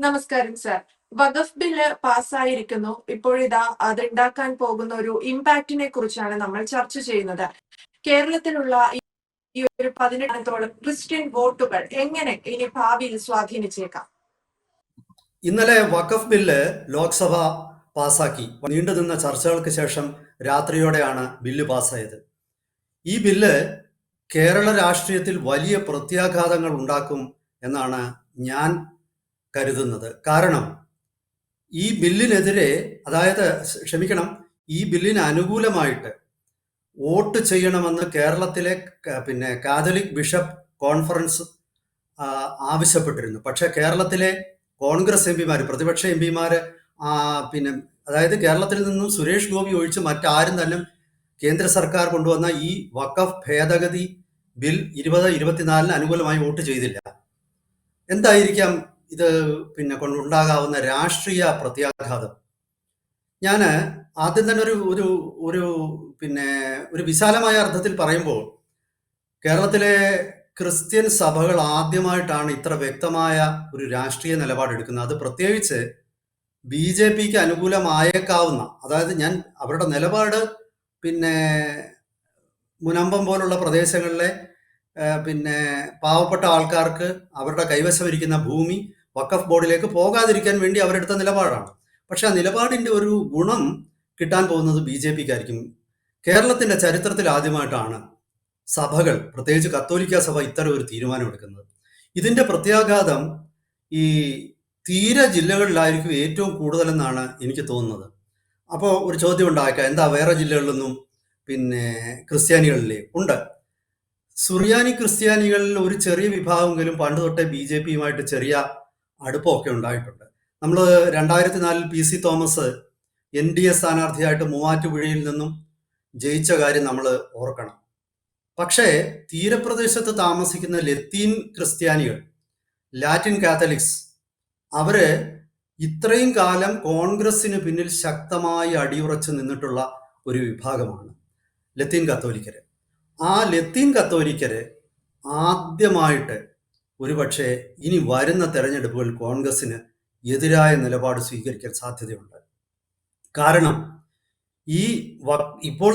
നമസ്കാരം സർ വഖഫ് ബില്ല് പാസ്സായിരിക്കുന്നു ഇപ്പോഴിതാ അതുണ്ടാക്കാൻ പോകുന്ന ഒരു ഇമ്പാക്റ്റിനെ കുറിച്ചാണ് നമ്മൾ ചർച്ച ചെയ്യുന്നത്. കേരളത്തിലുള്ള ഈ- ഒരു പതിനെട്ടോളം ക്രിസ്ത്യൻ വോട്ടുകൾ എങ്ങനെ ഇനി ഭാവിയിൽ സ്വാധീനിച്ചേക്കാം? ഇന്നലെ വഖഫ് ബില്ല് ലോക്സഭ പാസാക്കി. നീണ്ടുനിന്ന ചർച്ചകൾക്ക് ശേഷം രാത്രിയോടെയാണ് ബില്ല് പാസ്സായത്. ഈ ബില്ല് കേരള രാഷ്ട്രീയത്തിൽ വലിയ പ്രത്യാഘാതങ്ങൾ ഉണ്ടാക്കും എന്നാണ് ഞാൻ കരുതുന്നത്. കാരണം ഈ ബില്ലിനെതിരെ അതായത് ക്ഷമിക്കണം ഈ ബില്ലിന് അനുകൂലമായിട്ട് വോട്ട് ചെയ്യണമെന്ന് കേരളത്തിലെ പിന്നെ കാതലിക് ബിഷപ്പ് കോൺഫറൻസ് ആവശ്യപ്പെട്ടിരുന്നു. പക്ഷേ കേരളത്തിലെ കോൺഗ്രസ് എം പിമാർ പ്രതിപക്ഷ എം പിമാർ പിന്നെ അതായത് കേരളത്തിൽ നിന്നും സുരേഷ് ഗോപി ഒഴിച്ച് മറ്റാരും തന്നെ കേന്ദ്ര സർക്കാർ കൊണ്ടുവന്ന ഈ വഖഫ് ഭേദഗതി ബിൽ ഇരുപത് ഇരുപത്തിനാലിന് അനുകൂലമായി വോട്ട് ചെയ്തില്ല. എന്തായിരിക്കാം ഇത് പിന്നെ കൊണ്ടുണ്ടാകാവുന്ന രാഷ്ട്രീയ പ്രത്യാഘാതം. ഞാൻ ആദ്യം തന്നെ ഒരു ഒരു ഒരു പിന്നെ ഒരു വിശാലമായ അർത്ഥത്തിൽ പറയുമ്പോൾ കേരളത്തിലെ ക്രിസ്ത്യൻ സഭകൾ ആദ്യമായിട്ടാണ് ഇത്ര വ്യക്തമായ ഒരു രാഷ്ട്രീയ നിലപാടെടുക്കുന്നത് അത് പ്രത്യേകിച്ച് ബി ജെ പിക്ക് അനുകൂലമായേക്കാവുന്ന അതായത് ഞാൻ അവരുടെ നിലപാട് പിന്നെ മുനമ്പം പോലുള്ള പ്രദേശങ്ങളിലെ പിന്നെ പാവപ്പെട്ട ആൾക്കാർക്ക് അവരുടെ കൈവശമിരിക്കുന്ന ഭൂമി വഖഫ് ബോർഡിലേക്ക് പോകാതിരിക്കാൻ വേണ്ടി അവരെടുത്ത നിലപാടാണ്. പക്ഷെ ആ നിലപാടിന്റെ ഒരു ഗുണം കിട്ടാൻ പോകുന്നത് ബി ജെ പിക്കായിരിക്കും. കേരളത്തിന്റെ ചരിത്രത്തിൽ ആദ്യമായിട്ടാണ് സഭകൾ പ്രത്യേകിച്ച് കത്തോലിക്ക സഭ ഇത്തരം ഒരു തീരുമാനമെടുക്കുന്നത്. ഇതിന്റെ പ്രത്യാഘാതം ഈ തീര ജില്ലകളിലായിരിക്കും ഏറ്റവും കൂടുതലെന്നാണ് എനിക്ക് തോന്നുന്നത്. അപ്പോൾ ഒരു ചോദ്യം ഉണ്ടാക്കുക എന്താ വേറെ ജില്ലകളിലൊന്നും പിന്നെ ക്രിസ്ത്യാനികളിലെ ഉണ്ട്. സുറിയാനി ക്രിസ്ത്യാനികളിൽ ഒരു ചെറിയ വിഭാഗമെങ്കിലും പണ്ട് തൊട്ടേ ബി ജെ പിയുമായിട്ട് ചെറിയ അടുപ്പമൊക്കെ ഉണ്ടായിട്ടുണ്ട്. നമ്മൾ രണ്ടായിരത്തി നാലിൽ P C Thomas N D A സ്ഥാനാർത്ഥിയായിട്ട് മൂവാറ്റുപുഴയിൽ നിന്നും ജയിച്ച കാര്യം നമ്മൾ ഓർക്കണം. പക്ഷേ തീരപ്രദേശത്ത് താമസിക്കുന്ന ലത്തീൻ ക്രിസ്ത്യാനികൾ ലാറ്റിൻ കാത്തലിക്സ് അവർ ഇത്രയും കാലം കോൺഗ്രസിന് പിന്നിൽ ശക്തമായി അടിയുറച്ചു നിന്നിട്ടുള്ള ഒരു വിഭാഗമാണ് ലത്തീൻ കത്തോലിക്കര്. ആ ലത്തീൻ കത്തോലിക്കര് ആദ്യമായിട്ട് ഒരുപക്ഷെ ഇനി വരുന്ന തെരഞ്ഞെടുപ്പുകൾ കോൺഗ്രസിന് എതിരായ നിലപാട് സ്വീകരിക്കാൻ സാധ്യതയുണ്ട്. കാരണം ഈ ഇപ്പോൾ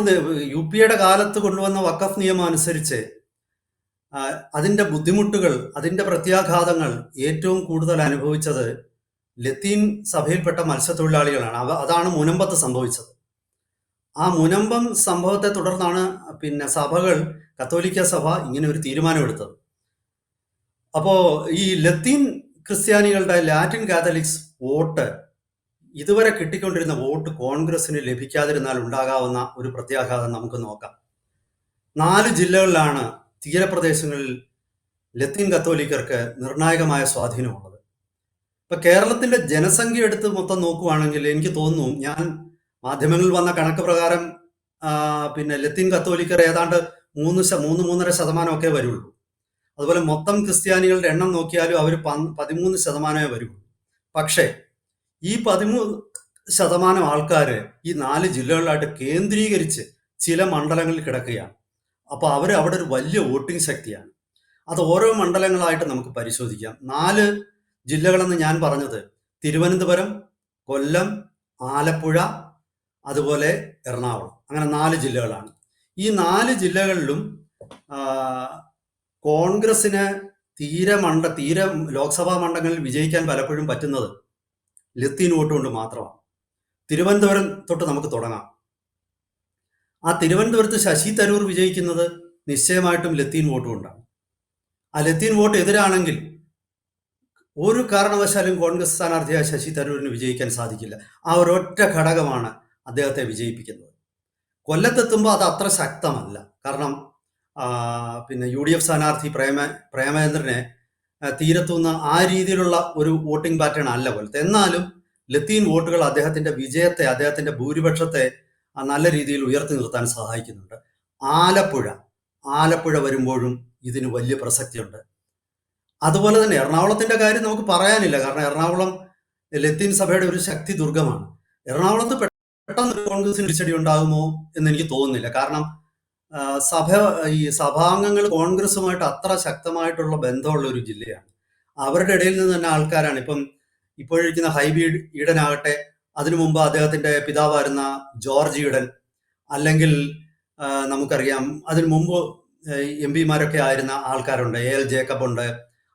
യു പിയുടെ കാലത്ത് കൊണ്ടുവന്ന വഖഫ് നിയമം അനുസരിച്ച് അതിന്റെ ബുദ്ധിമുട്ടുകൾ അതിന്റെ പ്രത്യാഘാതങ്ങൾ ഏറ്റവും കൂടുതൽ അനുഭവിച്ചത് ലത്തീൻ സഭയിൽപ്പെട്ട മത്സ്യത്തൊഴിലാളികളാണ്. അവ അതാണ് മുനമ്പത്ത് സംഭവിച്ചത്. ആ മുനമ്പം സംഭവത്തെ തുടർന്നാണ് പിന്നെ സഭകൾ കത്തോലിക്ക സഭ ഇങ്ങനെ ഒരു തീരുമാനമെടുത്തത്. അപ്പോ ഈ ലത്തീൻ ക്രിസ്ത്യാനികളുടെ ലാറ്റിൻ കാത്തലിക്സ് വോട്ട് ഇതുവരെ കിട്ടിക്കൊണ്ടിരുന്ന വോട്ട് കോൺഗ്രസിന് ലഭിക്കാതിരുന്നാൽ ഉണ്ടാകാവുന്ന ഒരു പ്രത്യാഘാതം നമുക്ക് നോക്കാം. നാല് ജില്ലകളിലാണ് തീരപ്രദേശങ്ങളിൽ ലത്തീൻ കത്തോലിക്കർക്ക് നിർണായകമായ സ്വാധീനമുള്ളത്. ഇപ്പൊ കേരളത്തിന്റെ ജനസംഖ്യ എടുത്ത് മൊത്തം നോക്കുവാണെങ്കിൽ എനിക്ക് തോന്നുന്നു ഞാൻ മാധ്യമങ്ങളിൽ വന്ന കണക്ക് പ്രകാരം പിന്നെ ലത്തീൻ കത്തോലിക്കർ ഏതാണ്ട് മൂന്ന് മൂന്ന് മൂന്നര ശതമാനമൊക്കെ വരുള്ളൂ. അതുപോലെ മൊത്തം ക്രിസ്ത്യാനികളുടെ എണ്ണം നോക്കിയാലും അവർ പതിമൂന്ന് ശതമാനമേ വരുള്ളൂ. പക്ഷേ ഈ പതിമൂന്ന് ശതമാനം ആൾക്കാർ ഈ നാല് ജില്ലകളിലായിട്ട് കേന്ദ്രീകരിച്ച് ചില മണ്ഡലങ്ങളിൽ കിടക്കുകയാണ്. അപ്പോൾ അവർ അവിടെ ഒരു വലിയ വോട്ടിംഗ് ശക്തിയാണ്. അത് ഓരോ മണ്ഡലങ്ങളായിട്ട് നമുക്ക് പരിശോധിക്കാം. നാല് ജില്ലകളെന്ന് ഞാൻ പറഞ്ഞത് തിരുവനന്തപുരം കൊല്ലം ആലപ്പുഴ അതുപോലെ എറണാകുളം. അങ്ങനെ നാല് ജില്ലകളാണ്. ഈ നാല് ജില്ലകളിലും കോൺഗ്രസിന് തീരെ മണ്ഡ തീരെ ലോക്സഭാ മണ്ഡലങ്ങളിൽ വിജയിക്കാൻ പലപ്പോഴും പറ്റുന്നത് ലത്തീൻ വോട്ട് കൊണ്ട് മാത്രമാണ്. തിരുവനന്തപുരം തൊട്ട് നമുക്ക് തുടങ്ങാം. ആ തിരുവനന്തപുരത്ത് ശശി തരൂർ വിജയിക്കുന്നത് നിശ്ചയമായിട്ടും ലത്തീൻ വോട്ട് കൊണ്ടാണ് ആ ലത്തീൻ വോട്ട് എതിരാണെങ്കിൽ ഒരു കാരണവശാലും കോൺഗ്രസ് സ്ഥാനാർത്ഥിയായ ശശി തരൂരിന് വിജയിക്കാൻ സാധിക്കില്ല. ആ ഒരൊറ്റ ഘടകമാണ് അദ്ദേഹത്തെ വിജയിപ്പിക്കുന്നത്. കൊല്ലത്തെത്തുമ്പോൾ അത് അത്ര ശക്തമല്ല. കാരണം പിന്നെ യു ഡി എഫ് സ്ഥാനാർത്ഥി പ്രേമ പ്രേമേന്ദ്രനെ തീരത്തുന്ന ആ രീതിയിലുള്ള ഒരു വോട്ടിംഗ് പാറ്റേൺ അല്ല പോലത്തെ. എന്നാലും ലത്തീൻ വോട്ടുകൾ അദ്ദേഹത്തിന്റെ വിജയത്തെ അദ്ദേഹത്തിന്റെ ഭൂരിപക്ഷത്തെ നല്ല രീതിയിൽ ഉയർത്തി നിർത്താൻ സഹായിക്കുന്നുണ്ട്. ആലപ്പുഴ ആലപ്പുഴ വരുമ്പോഴും ഇതിന് വലിയ പ്രസക്തിയുണ്ട്. അതുപോലെ തന്നെ എറണാകുളത്തിന്റെ കാര്യം നമുക്ക് പറയാനില്ല. കാരണം എറണാകുളം ലത്തീൻ സഭയുടെ ഒരു ശക്തി ദുർഗമാണ്. എറണാകുളത്ത് പെട്ടെന്ന് കോൺഗ്രസിന് തിരിച്ചടി ഉണ്ടാകുമോ എന്ന് എനിക്ക് തോന്നുന്നില്ല. കാരണം സഭ ഈ സഭാംഗങ്ങൾ കോൺഗ്രസുമായിട്ട് അത്ര ശക്തമായിട്ടുള്ള ബന്ധമുള്ള ഒരു ജില്ലയാണ്. അവരുടെ ഇടയിൽ നിന്ന് തന്നെ ആൾക്കാരാണ്. ഇപ്പം ഇപ്പോഴിരിക്കുന്ന ഹൈബി ഈഡൻ ആകട്ടെ അതിനു മുമ്പ് അദ്ദേഹത്തിന്റെ പിതാവായിരുന്ന ജോർജ് ഈഡൻ അല്ലെങ്കിൽ നമുക്കറിയാം അതിനു മുമ്പ് എം പിമാരൊക്കെ ആയിരുന്ന ആൾക്കാരുണ്ട്. എ എൽ ജേക്കബ് ഉണ്ട്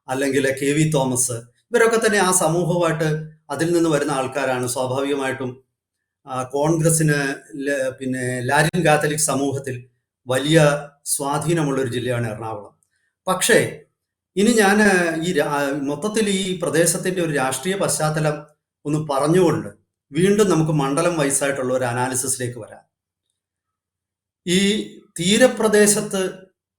അല്ലെങ്കിൽ കെ വി തോമസ്. ഇവരൊക്കെ തന്നെ ആ സമൂഹമായിട്ട് അതിൽ നിന്ന് വരുന്ന ആൾക്കാരാണ്. സ്വാഭാവികമായിട്ടും കോൺഗ്രസിന് പിന്നെ ലാറ്റിൻ കാത്തലിക് സമൂഹത്തിൽ വലിയ സ്വാധീനമുള്ള ഒരു ജില്ലയാണ് എറണാകുളം. പക്ഷേ ഇനി ഞാൻ ഈ മൊത്തത്തിൽ ഈ പ്രദേശത്തിന്റെ ഒരു രാഷ്ട്രീയ പശ്ചാത്തലം ഒന്ന് പറഞ്ഞുകൊണ്ട് വീണ്ടും നമുക്ക് മണ്ഡലം വൈസായിട്ടുള്ള ഒരു അനാലിസിസിലേക്ക് വരാം. ഈ തീരപ്രദേശത്ത്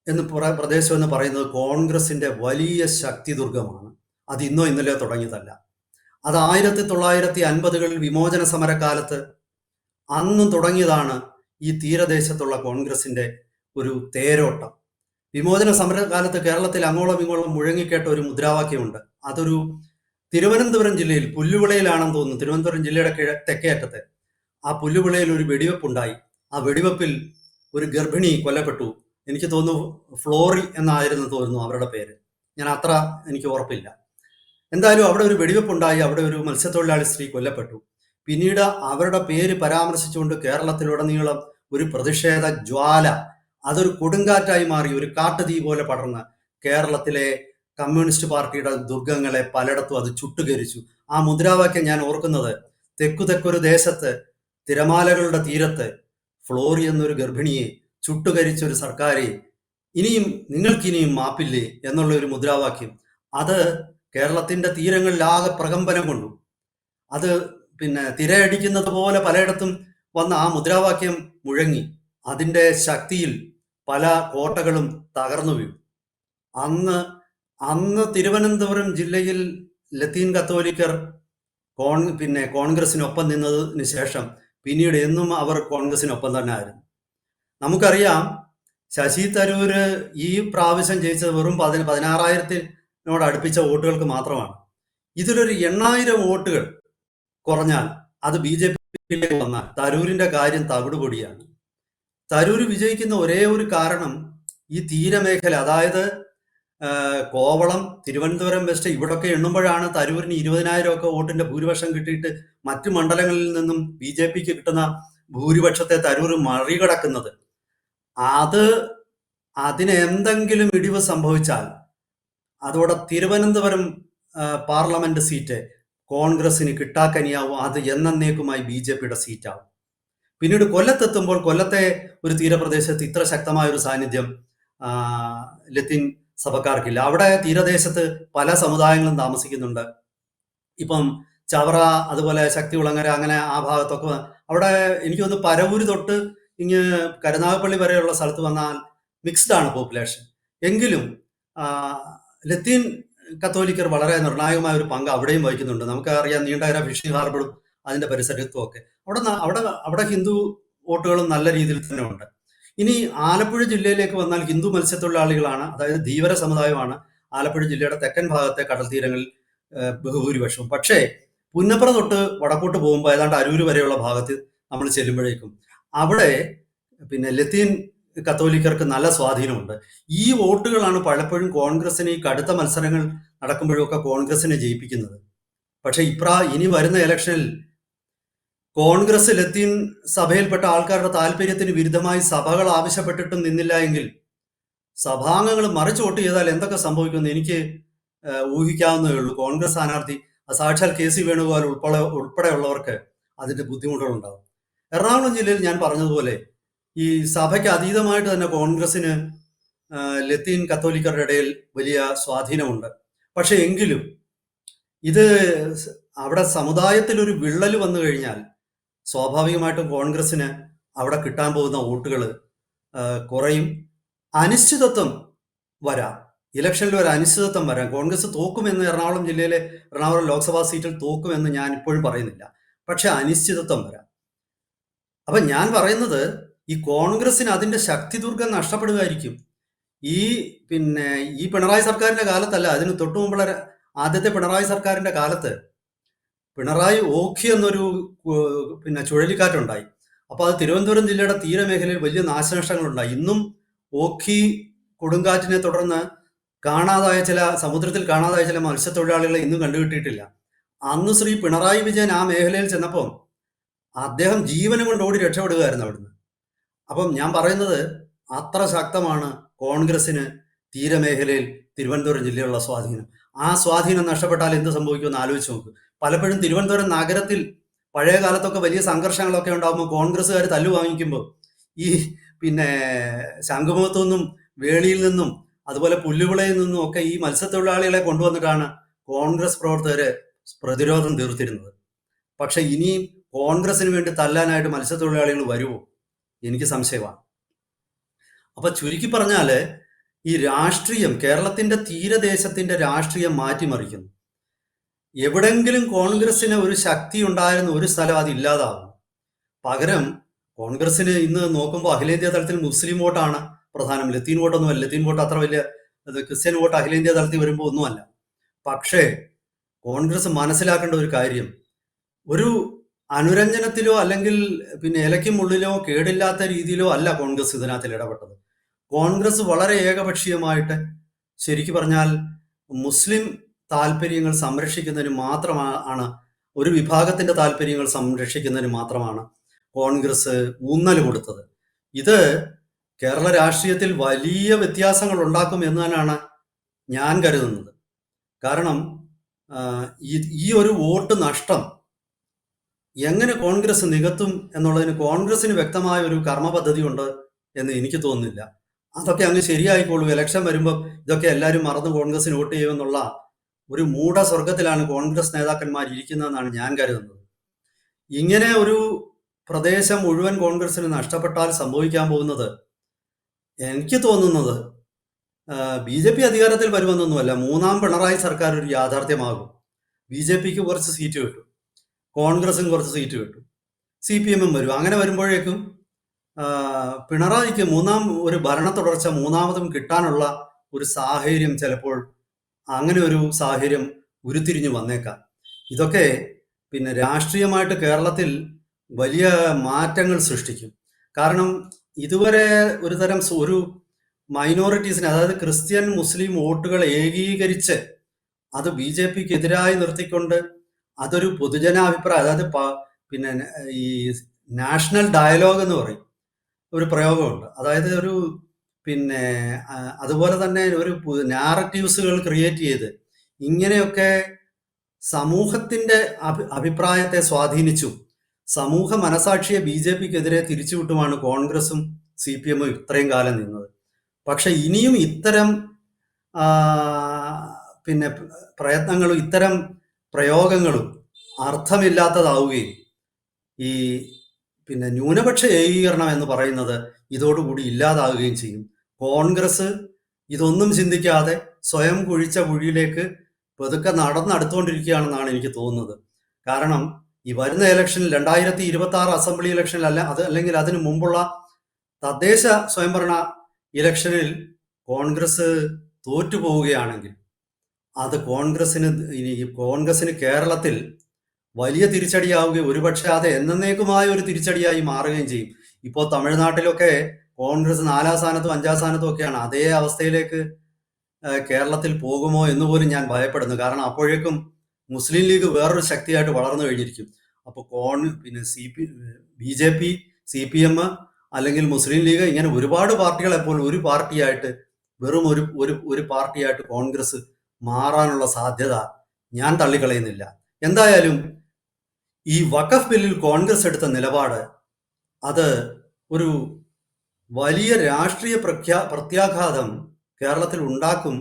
എന്ന് പ്രദേശം എന്ന് പറയുന്നത് കോൺഗ്രസിന്റെ വലിയ ശക്തി ദുർഗമാണ് അത് ഇന്നോ ഇന്നലെയോ തുടങ്ങിയതല്ല. അത് ആയിരത്തി തൊള്ളായിരത്തി അൻപതുകളിൽ വിമോചന സമരകാലത്ത് അന്നും തുടങ്ങിയതാണ് ഈ തീരദേശത്തുള്ള കോൺഗ്രസിന്റെ ഒരു തേരോട്ടം. വിമോചന സമരകാലത്ത് കേരളത്തിൽ അങ്ങോളം ഇങ്ങോളം മുഴങ്ങിക്കേട്ട ഒരു മുദ്രാവാക്യമുണ്ട്. അതൊരു തിരുവനന്തപുരം ജില്ലയിൽ പുല്ലുവിളയിലാണെന്ന് തോന്നുന്നു. തിരുവനന്തപുരം ജില്ലയുടെ കിഴ തെക്കേറ്റത്ത് ആ പുല്ലുവിളയിൽ ഒരു വെടിവെപ്പുണ്ടായി. ആ വെടിവെപ്പിൽ ഒരു ഗർഭിണി കൊല്ലപ്പെട്ടു. എനിക്ക് തോന്നുന്നു ഫ്ലോറി എന്നായിരുന്നു തോന്നുന്നു അവരുടെ പേര്. ഞാൻ അത്ര എനിക്ക് ഉറപ്പില്ല എന്തായാലും അവിടെ ഒരു വെടിവെപ്പുണ്ടായി. അവിടെ ഒരു മത്സ്യത്തൊഴിലാളി സ്ത്രീ കൊല്ലപ്പെട്ടു. പിന്നീട് അവരുടെ പേര് പരാമർശിച്ചുകൊണ്ട് കേരളത്തിലുടനീളം ഒരു പ്രതിഷേധ ജ്വാല അതൊരു കൊടുങ്കാറ്റായി മാറി ഒരു കാട്ടുതീ പോലെ പടർന്ന് കേരളത്തിലെ കമ്മ്യൂണിസ്റ്റ് പാർട്ടിയുടെ ദുർഗങ്ങളെ പലയിടത്തും അത് ചുട്ടുകരിച്ചു. ആ മുദ്രാവാക്യം ഞാൻ ഓർക്കുന്നത് തെക്കു തെക്കൊരു ദേശത്ത് തിരമാലകളുടെ തീരത്ത് ഫ്ലോറി എന്നൊരു ഗർഭിണിയെ ചുട്ടുകരിച്ച ഒരു സർക്കാരെ ഇനിയും നിങ്ങൾക്കിനിയും മാപ്പില്ലേ? എന്നുള്ള ഒരു മുദ്രാവാക്യം. അത് കേരളത്തിന്റെ തീരങ്ങളിലാകെ പ്രകമ്പനം കൊണ്ടു. അത് പിന്നെ തിരയടിക്കുന്നത് പോലെ പലയിടത്തും വന്ന ആ മുദ്രാവാക്യം മുഴങ്ങി. അതിന്റെ ശക്തിയിൽ പല കോട്ടകളും തകർന്നു വീണു. അന്ന് അന്ന് തിരുവനന്തപുരം ജില്ലയിൽ ലത്തീൻ കത്തോലിക്കർ കോൺ പിന്നെ കോൺഗ്രസിനൊപ്പം നിന്നതിന് ശേഷം പിന്നീട് എന്നും അവർ കോൺഗ്രസിനൊപ്പം തന്നെ ആയിരുന്നു. നമുക്കറിയാം ശശി തരൂര് ഈ പ്രാവശ്യം ജയിച്ചത് വെറും പതിന പതിനാറായിരത്തിനോട് അടുപ്പിച്ച വോട്ടുകൾക്ക് മാത്രമാണ്. ഇതിലൊരു എണ്ണായിരം വോട്ടുകൾ കുറഞ്ഞാൽ അത് ബി ജെ പിയിലേക്ക് വന്നാൽ തരൂരിന്റെ കാര്യം തവിടുപൊടിയാണ്. തരൂർ വിജയിക്കുന്ന ഒരേ ഒരു കാരണം ഈ തീരമേഖല അതായത് കോവളം തിരുവനന്തപുരം വെസ്റ്റ് ഇവിടൊക്കെ എണ്ണുമ്പോഴാണ് തരൂരിന് ഇരുപതിനായിരം ഒക്കെ വോട്ടിന്റെ ഭൂരിപക്ഷം കിട്ടിയിട്ട് മറ്റു മണ്ഡലങ്ങളിൽ നിന്നും ബി ജെ പിക്ക് കിട്ടുന്ന ഭൂരിപക്ഷത്തെ തരൂർ മറികടക്കുന്നത്. അത് അതിന് എന്തെങ്കിലും ഇടിവ് സംഭവിച്ചാൽ അതോടെ തിരുവനന്തപുരം പാർലമെന്റ് സീറ്റ് കോൺഗ്രസിന് കിട്ടാക്കനിയാവും അത് എന്നേക്കുമായി ബി ജെ പിയുടെ സീറ്റാവും. പിന്നീട് കൊല്ലത്തെത്തുമ്പോൾ കൊല്ലത്തെ ഒരു തീരപ്രദേശത്ത് ഇത്ര ശക്തമായ ഒരു സാന്നിധ്യം ലത്തിൻ സഭക്കാർക്കില്ല. അവിടെ തീരദേശത്ത് പല സമുദായങ്ങളും താമസിക്കുന്നുണ്ട്. ഇപ്പം ചവറ അതുപോലെ ശക്തി ഉളങ്ങര അങ്ങനെ ആ ഭാഗത്തൊക്കെ അവിടെ എനിക്ക് തോന്നുന്നു പരവൂര് തൊട്ട് ഇങ്ങ് കരുനാഗപ്പള്ളി വരെയുള്ള സ്ഥലത്ത് വന്നാൽ മിക്സ്ഡ് ആണ് പോപ്പുലേഷൻ എങ്കിലും ലത്തീൻ കത്തോലിക്കർ വളരെ നിർണായകമായ ഒരു പങ്ക് അവിടെയും വഹിക്കുന്നുണ്ട്. നമുക്കറിയാം നീണ്ടകര ഫിഷിംഗ് ഹാർബറും അതിന്റെ പരിസരത്തും ഒക്കെ. അവിടെ അവിടെ അവിടെ ഹിന്ദു വോട്ടുകളും നല്ല രീതിയിൽ തന്നെ ഉണ്ട്. ഇനി ആലപ്പുഴ ജില്ലയിലേക്ക് വന്നാൽ ഹിന്ദു മത്സ്യത്തൊഴിലാളികളാണ് അതായത് ധീവര സമുദായമാണ് ആലപ്പുഴ ജില്ലയുടെ തെക്കൻ ഭാഗത്തെ കടൽ തീരങ്ങളിൽ ബഹുഭൂരിപക്ഷവും. പക്ഷേ പുന്നപ്ര തൊട്ട് വടക്കോട്ട് പോകുമ്പോൾ ഏതാണ്ട് അരൂര് വരെയുള്ള ഭാഗത്ത് നമ്മൾ ചെല്ലുമ്പോഴേക്കും അവിടെ പിന്നെ ലത്തീൻ കത്തോലിക്കർക്ക് നല്ല സ്വാധീനമുണ്ട്. ഈ വോട്ടുകളാണ് പലപ്പോഴും കോൺഗ്രസിന് ഈ കടുത്ത മത്സരങ്ങൾ നടക്കുമ്പോഴൊക്കെ കോൺഗ്രസിനെ ജയിപ്പിക്കുന്നത്. പക്ഷേ ഇപ്രാ ഇനി വരുന്ന ഇലക്ഷനിൽ കോൺഗ്രസ് ലത്തീൻ സഭയിൽപ്പെട്ട ആൾക്കാരുടെ താല്പര്യത്തിന് വിരുദ്ധമായി സഭകൾ ആവശ്യപ്പെട്ടിട്ടും നിന്നില്ല എങ്കിൽ സഭാംഗങ്ങൾ മറിച്ച് വോട്ട് ചെയ്താൽ എന്തൊക്കെ സംഭവിക്കുമെന്ന് എനിക്ക് ഊഹിക്കാവുന്നതേ ഉള്ളൂ. കോൺഗ്രസ് സ്ഥാനാർത്ഥി സാക്ഷാൽ കെ സി വേണുഗോപാൽ ഉൾപ്പെടെ ഉൾപ്പെടെയുള്ളവർക്ക് അതിന്റെ ബുദ്ധിമുട്ടുകളുണ്ടാവും. എറണാകുളം ജില്ലയിൽ ഞാൻ പറഞ്ഞതുപോലെ ഈ സഭയ്ക്ക് അതീതമായിട്ട് തന്നെ കോൺഗ്രസിന് ലത്തീൻ കത്തോലിക്കരുടെ ഇടയിൽ വലിയ സ്വാധീനമുണ്ട്. പക്ഷെ എങ്കിലും ഇത് അവിടെ സമുദായത്തിൽ ഒരു വിള്ളൽ വന്നു കഴിഞ്ഞാൽ സ്വാഭാവികമായിട്ടും കോൺഗ്രസിന് അവിടെ കിട്ടാൻ പോകുന്ന വോട്ടുകൾ കുറയും. അനിശ്ചിതത്വം വരാം. ഇലക്ഷനിൽ ഒരു അനിശ്ചിതത്വം വരാം. കോൺഗ്രസ് തോക്കുമെന്ന് എറണാകുളം ജില്ലയിലെ എറണാകുളം ലോക്സഭാ സീറ്റിൽ തോക്കുമെന്ന് ഞാൻ ഇപ്പോഴും പറയുന്നില്ല. പക്ഷെ അനിശ്ചിതത്വം വരാം. അപ്പൊ ഞാൻ പറയുന്നത് ഈ കോൺഗ്രസിന് അതിന്റെ ശക്തിദുർഗം നഷ്ടപ്പെടുകയായിരിക്കും. ഈ പിന്നെ ഈ പിണറായി സർക്കാരിന്റെ കാലത്തല്ല അതിന് തൊട്ടു മുമ്പുള്ള ആദ്യത്തെ പിണറായി സർക്കാരിന്റെ കാലത്ത് പിണറായി ഓഖി എന്നൊരു പിന്നെ ചുഴലിക്കാറ്റുണ്ടായി. അപ്പോൾ അത് തിരുവനന്തപുരം ജില്ലയുടെ തീരമേഖലയിൽ വലിയ നാശനഷ്ടങ്ങളുണ്ടായി. ഇന്നും ഓഖി കൊടുങ്കാറ്റിനെ തുടർന്ന് കാണാതായ ചില സമുദ്രത്തിൽ കാണാതായ ചില മത്സ്യത്തൊഴിലാളികളെ ഇന്നും കണ്ടുകിട്ടിയിട്ടില്ല. അന്ന് ശ്രീ പിണറായി വിജയൻ ആ മേഖലയിൽ ചെന്നപ്പോൾ അദ്ദേഹം ജീവനും കൊണ്ട് ഓടി രക്ഷപ്പെടുകയായിരുന്നു അവിടുന്ന്. അപ്പം ഞാൻ പറയുന്നത് അത്ര ശക്തമാണ് കോൺഗ്രസിന് തീരമേഖലയിൽ തിരുവനന്തപുരം ജില്ലയിലുള്ള സ്വാധീനം. ആ സ്വാധീനം നഷ്ടപ്പെട്ടാൽ എന്ത് സംഭവിക്കുമെന്ന് ആലോചിച്ച് നോക്ക്. പലപ്പോഴും തിരുവനന്തപുരം നഗരത്തിൽ പഴയ കാലത്തൊക്കെ വലിയ സംഘർഷങ്ങളൊക്കെ ഉണ്ടാകുമ്പോൾ കോൺഗ്രസ്സുകാർ തല്ലു വാങ്ങിക്കുമ്പോൾ ഈ പിന്നെ ശംഖുമുഖത്തു നിന്നും വേളിയിൽ നിന്നും അതുപോലെ പുല്ലുവിളയിൽ നിന്നും ഒക്കെ ഈ മത്സ്യത്തൊഴിലാളികളെ കൊണ്ടുവന്നിട്ടാണ് കോൺഗ്രസ് പ്രവർത്തകരെ പ്രതിരോധം തീർത്തിരുന്നത്. പക്ഷെ ഇനിയും കോൺഗ്രസിന് വേണ്ടി തല്ലാനായിട്ട് മത്സ്യത്തൊഴിലാളികൾ വരുമോ? എനിക്ക് സംശയമാണ്. അപ്പൊ ചുരുക്കി പറഞ്ഞാൽ ഈ രാഷ്ട്രീയം കേരളത്തിന്റെ തീരദേശത്തിന്റെ രാഷ്ട്രീയം മാറ്റിമറിക്കുന്നു. എവിടെങ്കിലും കോൺഗ്രസിന് ഒരു ശക്തി ഉണ്ടായിരുന്ന ഒരു സ്ഥലം അത് പകരം കോൺഗ്രസിന് ഇന്ന് നോക്കുമ്പോൾ അഖിലേന്ത്യാ തലത്തിൽ മുസ്ലിം വോട്ടാണ് പ്രധാനം. ലത്തീൻ വോട്ടൊന്നും അല്ല. ലത്തീൻ വോട്ട് അത്ര വലിയ ക്രിസ്ത്യൻ വോട്ട് അഖിലേന്ത്യാ തലത്തിൽ വരുമ്പോൾ ഒന്നുമല്ല പക്ഷേ കോൺഗ്രസ് മനസ്സിലാക്കേണ്ട ഒരു കാര്യം. ഒരു അനുരഞ്ജനത്തിലോ അല്ലെങ്കിൽ പിന്നെ ഇലയ്ക്കും കേടില്ലാത്ത രീതിയിലോ അല്ല കോൺഗ്രസ് ഇതിനകത്തിൽ ഇടപെട്ടത്. കോൺഗ്രസ് വളരെ ഏകപക്ഷീയമായിട്ട് ശരിക്കു പറഞ്ഞാൽ മുസ്ലിം താല്പര്യങ്ങൾ സംരക്ഷിക്കുന്നതിന് മാത്രമാണ് ഒരു വിഭാഗത്തിന്റെ താല്പര്യങ്ങൾ സംരക്ഷിക്കുന്നതിന് മാത്രമാണ് കോൺഗ്രസ് ഊന്നൽ കൊടുത്തത്. ഇത് കേരള രാഷ്ട്രീയത്തിൽ വലിയ വ്യത്യാസങ്ങൾ ഉണ്ടാക്കും എന്ന് തന്നെയാണ് ഞാൻ കരുതുന്നത്. കാരണം ഈ ഒരു വോട്ട് നഷ്ടം എങ്ങനെ കോൺഗ്രസ് നികത്തും എന്നുള്ളതിന് കോൺഗ്രസിന് വ്യക്തമായ ഒരു കർമ്മ പദ്ധതി ഉണ്ട് എന്ന് എനിക്ക് തോന്നുന്നില്ല. അതൊക്കെ അങ്ങ് ശരിയായിക്കോളൂ. ഇലക്ഷൻ വരുമ്പോൾ ഇതൊക്കെ എല്ലാവരും മറന്ന് കോൺഗ്രസിന് വോട്ട് ചെയ്യുമെന്നുള്ള ഒരു മൂഢ സ്വർഗത്തിലാണ് കോൺഗ്രസ് നേതാക്കന്മാർ ഇരിക്കുന്നതെന്നാണ് ഞാൻ കരുതുന്നത്. ഇങ്ങനെ ഒരു പ്രദേശം മുഴുവൻ കോൺഗ്രസിന് നഷ്ടപ്പെട്ടാൽ സംഭവിക്കാൻ പോകുന്നത് എനിക്ക് തോന്നുന്നത് ബി ജെ പി അധികാരത്തിൽ വരുമെന്നൊന്നുമല്ല മൂന്നാം പിണറായി സർക്കാർ ഒരു യാഥാർത്ഥ്യമാകും. ബി ജെ പിക്ക് കുറച്ച് സീറ്റ് കിട്ടും. കോൺഗ്രസിന് കുറച്ച് സീറ്റ് കിട്ടും. സി പി എമ്മും വരും. അങ്ങനെ വരുമ്പോഴേക്കും പിണറായിക്ക് മൂന്നാം ഒരു ഭരണ തുടർച്ച മൂന്നാമതും കിട്ടാനുള്ള ഒരു സാഹചര്യം ചിലപ്പോൾ അങ്ങനെ ഒരു സാഹചര്യം ഉരുത്തിരിഞ്ഞു വന്നേക്കാം. ഇതൊക്കെ പിന്നെ രാഷ്ട്രീയമായിട്ട് കേരളത്തിൽ വലിയ മാറ്റങ്ങൾ സൃഷ്ടിക്കും. കാരണം ഇതുവരെ ഒരു തരം ഒരു മൈനോറിറ്റീസിനെ അതായത് ക്രിസ്ത്യൻ മുസ്ലിം വോട്ടുകൾ ഏകീകരിച്ച് അത് ബി ജെ പിക്ക് എതിരായി നിർത്തിക്കൊണ്ട് അതൊരു പൊതുജനാഭിപ്രായം അതായത് പിന്നെ ഈ നാഷണൽ ഡയലോഗ് എന്ന് പറയും. ഒരു പ്രയോഗമുണ്ട്. അതായത് ഒരു പിന്നെ അതുപോലെ തന്നെ ഒരു നാററ്റീവ്സുകൾ ക്രിയേറ്റ് ചെയ്ത് ഇങ്ങനെയൊക്കെ സമൂഹത്തിന്റെ അഭി അഭിപ്രായത്തെ സ്വാധീനിച്ചു സമൂഹ മനസാക്ഷിയെ ബി ജെ പിക്കെതിരെ തിരിച്ചുവിട്ടുമാണ് കോൺഗ്രസും സി പി എമ്മും ഇത്രയും കാലം നിന്നത്. പക്ഷെ ഇനിയും ഇത്തരം പിന്നെ പ്രയത്നങ്ങളും ഇത്തരം പ്രയോഗങ്ങളും അർത്ഥമില്ലാത്തതാവുകയും ഈ പിന്നെ ന്യൂനപക്ഷ ഏകീകരണം എന്ന് പറയുന്നത് ഇതോടുകൂടി ഇല്ലാതാകുകയും ചെയ്യും. കോൺഗ്രസ് ഇതൊന്നും ചിന്തിക്കാതെ സ്വയം കുഴിച്ച കുഴിയിലേക്ക് പതുക്കെ നടന്നെടുത്തുകൊണ്ടിരിക്കുകയാണെന്നാണ് എനിക്ക് തോന്നുന്നത്. കാരണം ഈ വരുന്ന ഇലക്ഷനിൽ രണ്ടായിരത്തി ഇരുപത്തി ആറ് അസംബ്ലി ഇലക്ഷനിൽ അല്ല അത് അല്ലെങ്കിൽ അതിനു മുമ്പുള്ള തദ്ദേശ സ്വയംഭരണ ഇലക്ഷനിൽ കോൺഗ്രസ് തോറ്റു പോവുകയാണെങ്കിൽ അത് കോൺഗ്രസിന് ഇനി കോൺഗ്രസിന് കേരളത്തിൽ വലിയ തിരിച്ചടിയാവുകയും ഒരുപക്ഷെ അത് എന്നേക്കുമായ ഒരു തിരിച്ചടിയായി മാറുകയും ചെയ്യും. ഇപ്പോൾ തമിഴ്നാട്ടിലൊക്കെ കോൺഗ്രസ് നാലാം സ്ഥാനത്തും അഞ്ചാം സ്ഥാനത്തും ഒക്കെയാണ്. അതേ അവസ്ഥയിലേക്ക് കേരളത്തിൽ പോകുമോ എന്ന് പോലും ഞാൻ ഭയപ്പെടുന്നു. കാരണം അപ്പോഴേക്കും മുസ്ലിം ലീഗ് വേറൊരു ശക്തിയായിട്ട് വളർന്നു കഴിഞ്ഞിരിക്കും. അപ്പോൾ കോൺ പിന്നെ C P B J P C P M അല്ലെങ്കിൽ മുസ്ലിം ലീഗ് ഇങ്ങനെ ഒരുപാട് പാർട്ടികളെ പോലും ഒരു പാർട്ടിയായിട്ട് വെറും ഒരു ഒരു ഒരു പാർട്ടിയായിട്ട് കോൺഗ്രസ് മാറാനുള്ള സാധ്യത ഞാൻ തള്ളിക്കളയുന്നില്ല. എന്തായാലും ഈ വഖഫ് ബില്ലിൽ കോൺഗ്രസ് എടുത്ത നിലപാട് അത് ഒരു വലിയ രാഷ്ട്രീയ പ്രഖ്യാ പ്രത്യാഘാതം കേരളത്തിൽ ഉണ്ടാക്കും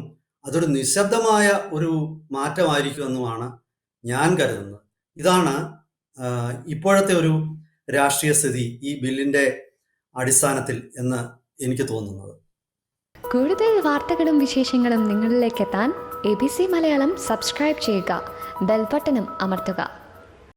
അതൊരു നിശബ്ദമായ ഒരു മാറ്റമായിരിക്കുമെന്നുമാണ് ഞാൻ കരുതുന്നത്. ഇതാണ് ഇപ്പോഴത്തെ ഒരു രാഷ്ട്രീയ സ്ഥിതി ഈ ബില്ലിന്റെ അടിസ്ഥാനത്തിൽ എന്ന് എനിക്ക് തോന്നുന്നത്. കൂടുതൽ വാർത്തകളും വിശേഷങ്ങളും നിങ്ങളിലേക്ക് എത്താൻ A B C Malayalam subscribe ചെയ്യുക ബെൽബട്ടനും അമർത്തുക.